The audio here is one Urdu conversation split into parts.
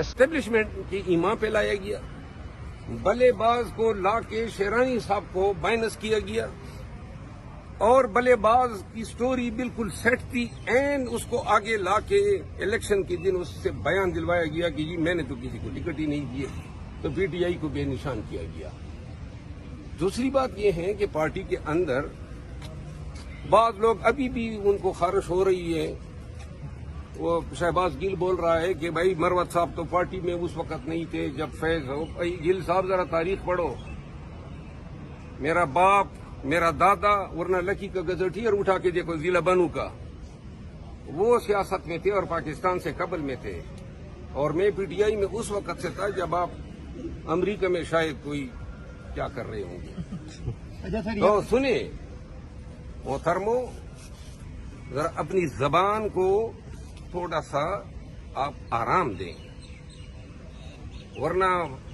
اسٹیبلشمنٹ کی ایما پہ لایا گیا۔ بلے باز کو لا کے شیرانی صاحب کو مائنس کیا گیا۔ اور بلے باز کی سٹوری بالکل سیٹ تھی۔ اینڈ اس کو آگے لا کے الیکشن کے دن اس سے بیان دلوایا گیا کہ جی میں نے تو کسی کو ٹکٹ ہی نہیں دیے تو پی ٹی آئی کو بے نشان کیا گیا۔ دوسری بات یہ ہے کہ پارٹی کے اندر بعض لوگ ابھی بھی ان کو خارش ہو رہی ہے۔ وہ شہباز گل بول رہا ہے کہ بھائی مروت صاحب تو پارٹی میں اس وقت نہیں تھے جب فیض ہو۔ بھائی گل صاحب ذرا تاریخ پڑھو۔ میرا باپ میرا دادا ورنہ لکی کا گزٹیئر اٹھا کے دیکھو ضلع بنو کا۔ وہ سیاست میں تھے اور پاکستان سے قبل میں تھے۔ اور میں پی ٹی آئی میں اس وقت سے تھا جب آپ امریکہ میں شاید کوئی کیا کر رہے ہوں گے۔ اچھا تو سنیں محترمو ذرا اپنی زبان کو تھوڑا سا آپ آرام دیں۔ ورنہ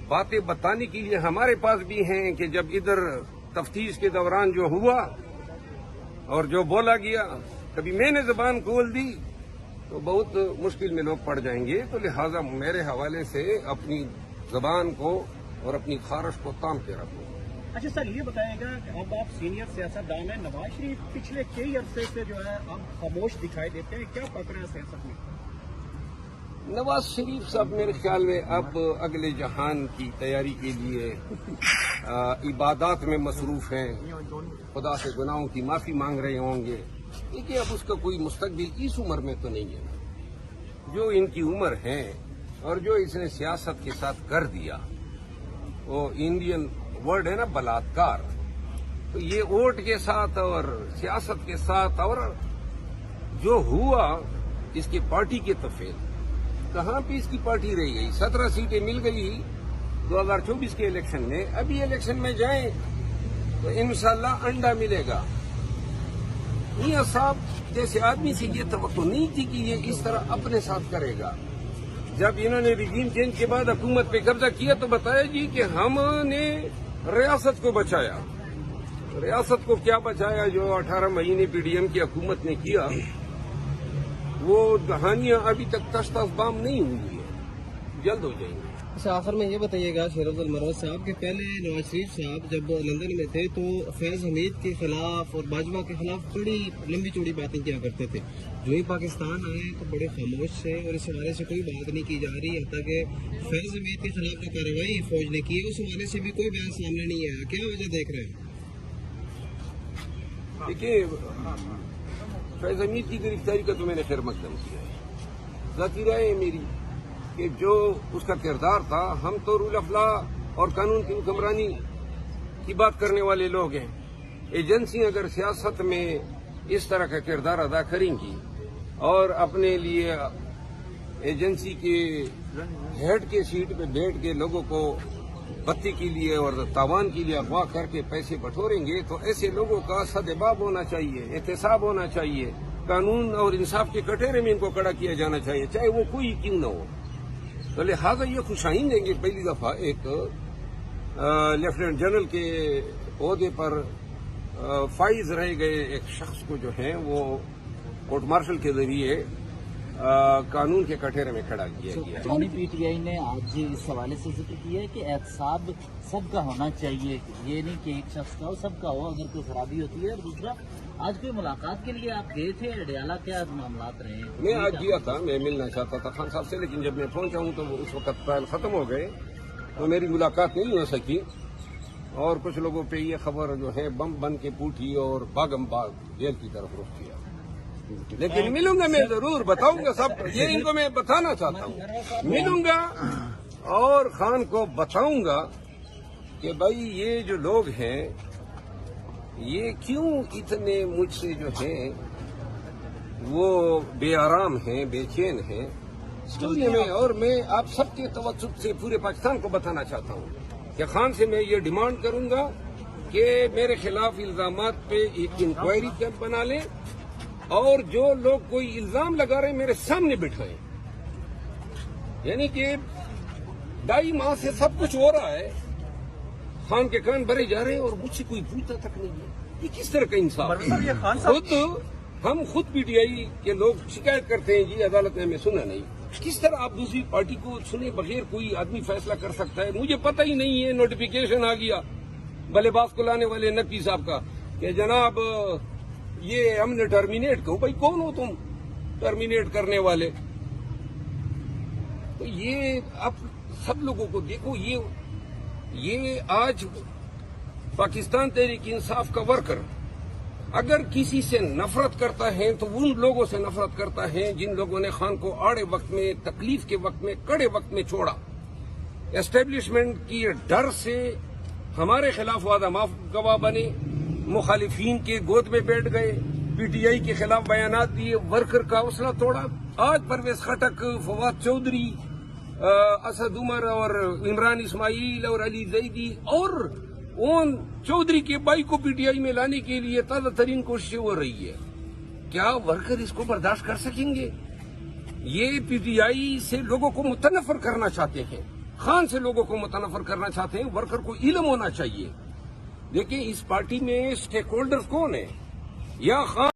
باتیں بتانے کے لیے ہمارے پاس بھی ہیں کہ جب ادھر تفتیش کے دوران جو ہوا اور جو بولا گیا، کبھی میں نے زبان کھول دی تو بہت مشکل میں لوگ پڑ جائیں گے۔ تو لہذا میرے حوالے سے اپنی زبان کو اور اپنی خارش کو تام کے رکھو۔ اچھا سر، یہ بتائیے گا اب آپ سینئر سیاست دان ہیں، نواز شریف پچھلے کئی عرصے سے جو ہے اب خاموش دکھائی دیتے ہیں، کیا پکڑ رہے ہیں سیاست میں؟ نواز شریف صاحب، میرے خیال میں اب اگلے جہان کی تیاری کے لیے عبادات میں مصروف ہیں۔ خدا سے گناہوں کی معافی مانگ رہے ہوں گے۔ دیکھیے، اب اس کا کوئی مستقبل اس عمر میں تو نہیں ہے۔ جو ان کی عمر ہے اور جو اس نے سیاست کے ساتھ کر دیا، وہ انڈین ورڈ ہے نا بلاತ್کار تو یہ ووٹ کے ساتھ اور سیاست کے ساتھ اور جو ہوا اس کی پارٹی کے تفیل۔ کہاں پہ اس کی پارٹی رہ گئی؟ سترہ سیٹیں مل گئی دو ہزار چوبیس کے الیکشن میں۔ ابھی الیکشن میں جائیں تو انشاءاللہ انڈا ملے گا۔ میاں صاحب جیسے آدمی سے یہ توقع نہیں تھی کہ یہ اس طرح اپنے ساتھ کرے گا۔ جب انہوں نے ریجیم چینج کے بعد حکومت پہ قبضہ کیا تو بتایا جی کہ ہم نے ریاست کو بچایا۔ ریاست کو کیا بچایا جو اٹھارہ مہینے پی ڈی ایم کی حکومت نے کیا، وہ کہانیاں ابھی تک تشتاس بام نہیں ہوئی ہیں۔ جلد ہو جائیں گی۔ اچھا آخر میں یہ بتائیے گا شیر عبد المروز صاحب کہ پہلے نواز شریف صاحب جب لندن میں تھے تو فیض حمید کے خلاف اور باجوہ کے خلاف بڑی لمبی چوڑی باتیں کیا کرتے تھے۔ جو ہی پاکستان آئے تو بڑے خاموش تھے اور اس حوالے سے کوئی بات نہیں کی جا رہی، حتیٰ کہ فیض حمید کے خلاف جو کارروائی فوج نے کی ہے، اس حوالے سے بھی کوئی بیان سامنے نہیں آیا۔ کیا وجہ دیکھ رہے ہیں؟ دیکھیے، فیض حمید کی گرفتاری کا تو میں نے خیر مقدم کیا ہے۔ ذاتی رائے ہے میری۔ کہ جو اس کا کردار تھا، ہم تو رول آف لا اور قانون کی حکمرانی کی بات کرنے والے لوگ ہیں۔ ایجنسی اگر سیاست میں اس طرح کا کردار ادا کریں گی اور اپنے لیے ایجنسی کے ہیڈ کے سیٹ پہ بیٹھ کے لوگوں کو بتی کے لیے اور تاوان کے لیے اغوا کر کے پیسے بٹوریں گے، تو ایسے لوگوں کا سدباب ہونا چاہیے، احتساب ہونا چاہیے۔ قانون اور انصاف کے کٹہرے میں ان کو کڑا کیا جانا چاہیے، چاہے وہ کوئی کیوں نہ ہو۔ تو لہٰذا یہ خوشائن دیں گے۔ پہلی دفعہ ایک لیفٹیننٹ جنرل کے عہدے پر فائز رہ گئے۔ ایک شخص کو جو ہے وہ کورٹ مارشل کے ذریعے قانون کے کٹہرے میں کھڑا کیا گیا۔ پی ٹی آئی نے آج اس حوالے سے ذکر کیا ہے کہ احتساب سب کا ہونا چاہیے۔ یہ نہیں کہ ایک شخص کا ہو سب کا ہو اگر کوئی خرابی ہوتی ہے۔ اور دوسرا آج کوئی ملاقات کے لیے آپ گئے تھے اڈیالہ کیا معاملات رہے ہیں۔ میں آج گیا تھا میں ملنا چاہتا تھا خان صاحب سے لیکن جب میں پہنچا ہوں تو اس وقت ٹرائل ختم ہو گئے۔ تو میری ملاقات نہیں ہو سکی۔ اور کچھ لوگوں پہ یہ خبر جو ہے بم بن کے پوٹھی اور باغم باغ جیل کی طرف رخ کیا۔ لیکن ملوں گا میں ضرور بتاؤں گا سب۔ یہ ان کو میں بتانا چاہتا ہوں۔ ملوں گا اور خان کو بتاؤں گا کہ بھائی یہ جو لوگ ہیں یہ کیوں اتنے مجھ سے جو ہیں وہ بے آرام ہیں بے چین ہیں؟ اس لیے میں اور میں آپ سب کے توسط سے پورے پاکستان کو بتانا چاہتا ہوں کہ خان سے میں یہ ڈیمانڈ کروں گا کہ میرے خلاف الزامات پہ ایک انکوائری کیمپ بنا لیں اور جو لوگ کوئی الزام لگا رہے ہیں میرے سامنے بٹھائیں۔ یعنی کہ ڈھائی ماہ سے سب کچھ ہو رہا ہے۔ خان کے کان بھرے جا رہے ہیں اور مجھ سے کوئی پوچھتا تک نہیں ہے۔ یہ کس طرح کا انصاف؟ خود ہم خود پی ٹی آئی کے لوگ شکایت کرتے ہیں جی عدالت نے ہمیں سنا نہیں۔ کس طرح آپ دوسری پارٹی کو سنے بغیر کوئی آدمی فیصلہ کر سکتا ہے؟ مجھے پتہ ہی نہیں ہے نوٹیفیکیشن آ گیا۔ بلے باز کو لانے والے نقوی صاحب کا کہ جناب یہ ہم نے ٹرمینیٹ کہوں؟ بھائی کون ہو تم ٹرمینیٹ کرنے والے؟ تو یہ آپ سب لوگوں کو دیکھو یہ یہ آج پاکستان تحریک انصاف کا ورکر اگر کسی سے نفرت کرتا ہے تو ان لوگوں سے نفرت کرتا ہے جن لوگوں نے خان کو آڑے وقت میں، تکلیف کے وقت میں، کڑے وقت میں چھوڑا۔ اسٹیبلشمنٹ کی ڈر سے ہمارے خلاف وعدہ معاف گواہ بنے، مخالفین کے گود میں بیٹھ گئے پی ٹی آئی کے خلاف بیانات دیے، ورکر کا حوصلہ توڑا۔ آج پرویز خٹک، فواد چودھری اسد عمر اور عمران اسماعیل اور علی زیدی اور اون چودھری کے بائی کو پی ٹی آئی میں لانے کے لیے تازہ ترین کوششیں ہو رہی ہے۔ کیا ورکر اس کو برداشت کر سکیں گے؟ یہ پی ٹی آئی سے لوگوں کو متنفر کرنا چاہتے ہیں۔ خان سے لوگوں کو متنفر کرنا چاہتے ہیں۔ ورکر کو علم ہونا چاہیے۔ دیکھیں، اس پارٹی میں سٹیک ہولڈر کون ہیں؟ یا خان؟